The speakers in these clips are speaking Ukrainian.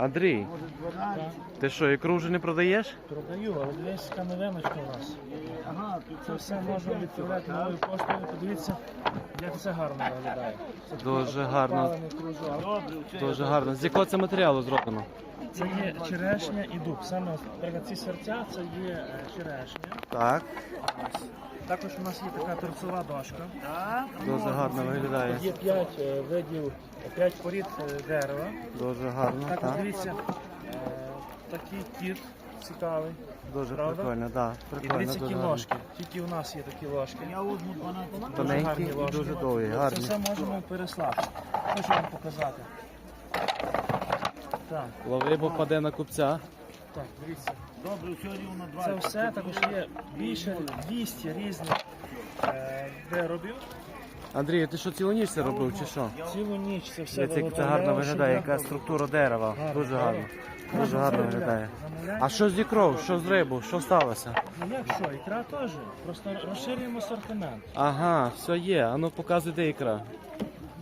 Андрій, ти що, ікру вже не продаєш? Продаю, але дивись, яка новиночка у нас. Ага, Це все можна відправляти новою поштою. Подивіться, як це гарно виглядає. Це Дуже гарно. Кружок. Дуже гарно. З якого це матеріалу зроблено? Це є черешня і дуб. Саме наприклад, ці серця це є е, черешня. Так. Ось. Також у нас є така торцова дошка. Дуже гарно виглядає. Є 5 видів, 5 порід е, дерева. Дуже гарно. Також Так. дивіться, е, такий кіт цікавий. Дуже Правда? прикольно, так. І Прикольно, дивіться, дуже які гарно. ложки. Тільки у нас є такі ложки. я 12. Тоненькі і дуже довгі, Це гарні. все можемо переслати. Хочу вам показати. Так, Лови, бо паде на купця. Так, дивіться. Добре, все рівно Це все також є більше 200 різних е, виробів. Андрій, ти що цілу ніч це робив чи що? Цілу ніч це все Дивіться, як це гарно виглядає, яка структура дерева. Гарно, Дуже гарно. гарно. Дуже гарно виглядає. А що з ікрою? Що з рибу? Що сталося? Ну як що, ікра теж. Просто розширюємо асортимент. Ага, все є. Ану показуй, де ікра.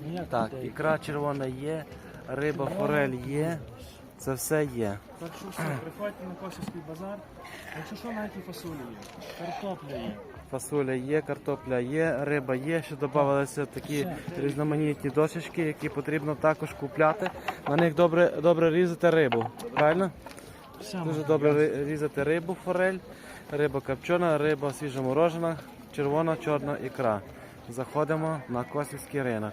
Ну, як Так, ікра червона є, риба, форель є. Це все є. Так що все, приходьте на Косівський базар. Якщо що, навіть і фасолі є. Картопля є. Фасоля є, картопля є, риба є. Ще додавалися такі різноманітні досочки, які потрібно також купляти. На них добре, добре різати рибу. Правильно? Дуже добре різати рибу, форель, риба копчена, риба свіжоморожена, червона, чорна ікра. Заходимо на Косівський ринок.